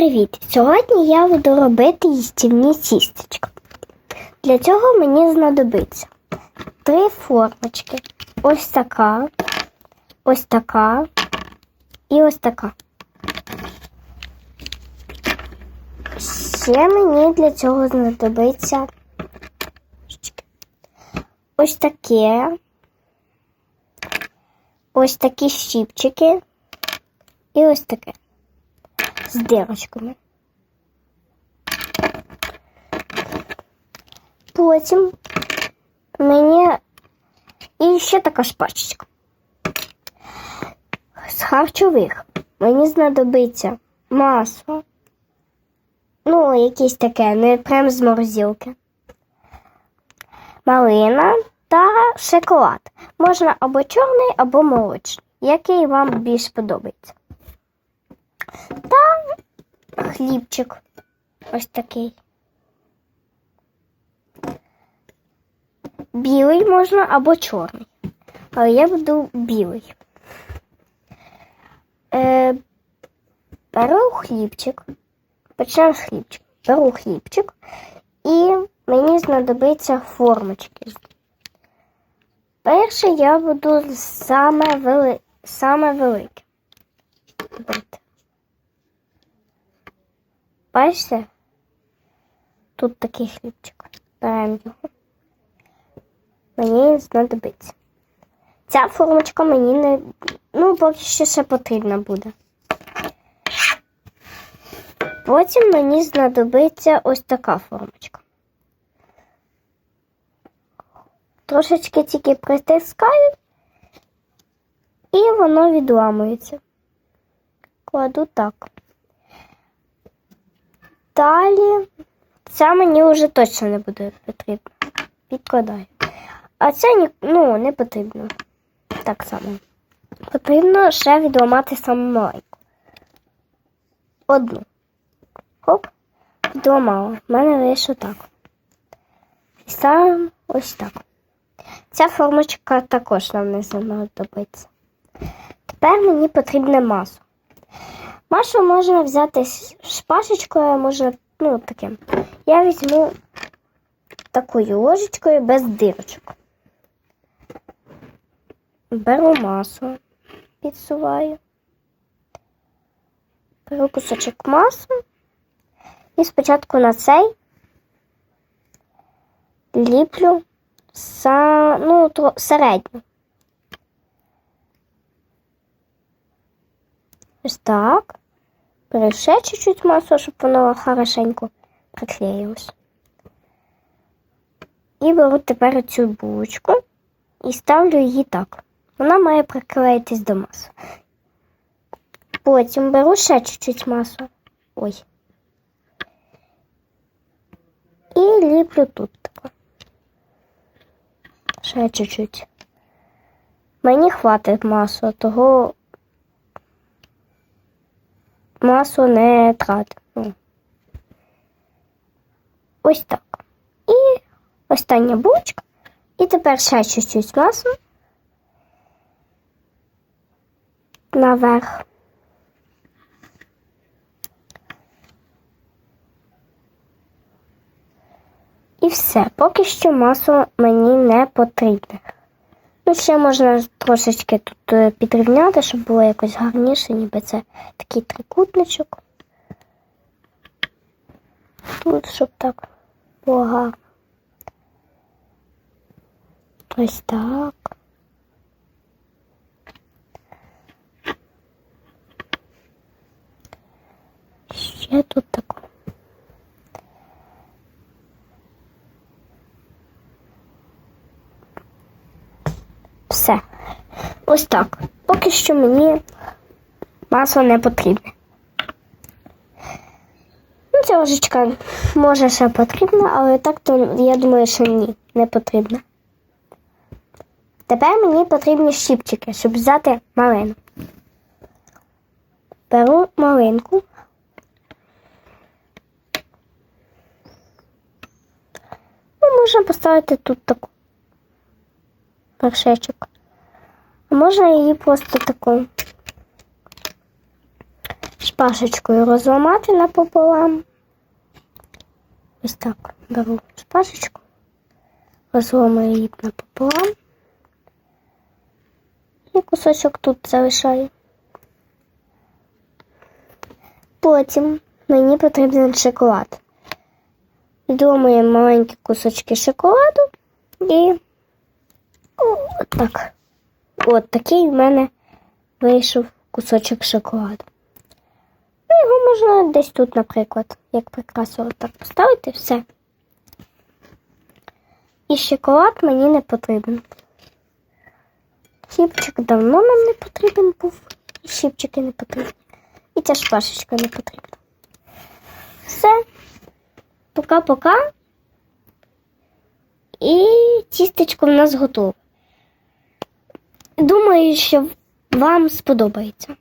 привіт! Сьогодні я буду робити їстівні тістечка. Для цього мені знадобиться три формочки. Ось така, ось така і ось така. Ще мені для цього знадобиться ось таке, ось такі щіпчики і ось таке з дирочками. Потім мені і ще така шпачечка. З харчових мені знадобиться масло. Ну, якесь таке, не прям з морозилки. Малина та шоколад. Можна або чорний, або молочний, який вам більш подобається. Та хлібчик ось такий. Білий можна або чорний. Але я буду білий. Е, беру хлібчик. Почнемо з хлібчик. Беру хлібчик і мені знадобиться формочки. Перше я буду саме, вели... саме велике. брати. Бачите? Тут такий хлібчик. Беремо його. Мені знадобиться. Ця формочка мені не. Ну, поки що ще потрібна буде. Потім мені знадобиться ось така формочка. Трошечки тільки притискаю, і воно відламується. Кладу так. Далі ця мені вже точно не буде потрібна. Підкладаю. А ні, ну, не потрібно. Так само. Потрібно ще відламати саму маленьку. Одну. Хоп, відламала. У мене вийшло так. І ставимо ось так. Ця формочка також нам не знадобиться. Тепер мені потрібне масло. Масло можна взяти а можна, ну, таким. Я візьму такою ложечкою без дирочок. Беру масло, підсуваю. Беру кусочок масла і спочатку на цей ліплю са, ну, середню. Ось так. Беру ще чуть-чуть масла, щоб воно хорошенько приклеїлось. І беру тепер цю булочку і ставлю її так. Вона має приклеїтись до масла. Потім беру ще чуть-чуть масла. Ой. І ліплю тут тако. Ще чуть-чуть. Мені хватить масла, того масло не тратимо. Ось так. І остання булочка. І тепер ще чуть-чуть масла. Наверх. І все. Поки що масло мені не потрібне. Ну, ще можна трошечки тут е, підрівняти, щоб було якось гарніше, ніби це такий трикутничок. Тут, щоб так було гарно. Ось так. Ще тут так. Все. Ось так. Поки що мені масло не потрібне. Ну, ця ложечка може ще потрібна, але так то я думаю, що ні, не потрібна. Тепер мені потрібні щіпчики, щоб взяти малину. Беру малинку. Ну, можна поставити тут таку вершечок. Можна її просто таку шпажечкою розламати напополам. Ось так беру шпажечку, розламую її напополам. І кусочок тут залишаю. Потім мені потрібен шоколад. Відломуємо маленькі кусочки шоколаду і от так. От такий в мене вийшов кусочок шоколаду. Ну, його можна десь тут, наприклад, як прикрасу так поставити, все. І шоколад мені не потрібен. Щіпчик давно нам не потрібен був. І щіпчики не потрібні. І ця шпашечка не потрібна. Все. Пока-пока. І тістечко в нас готове. Думаю, що вам сподобається.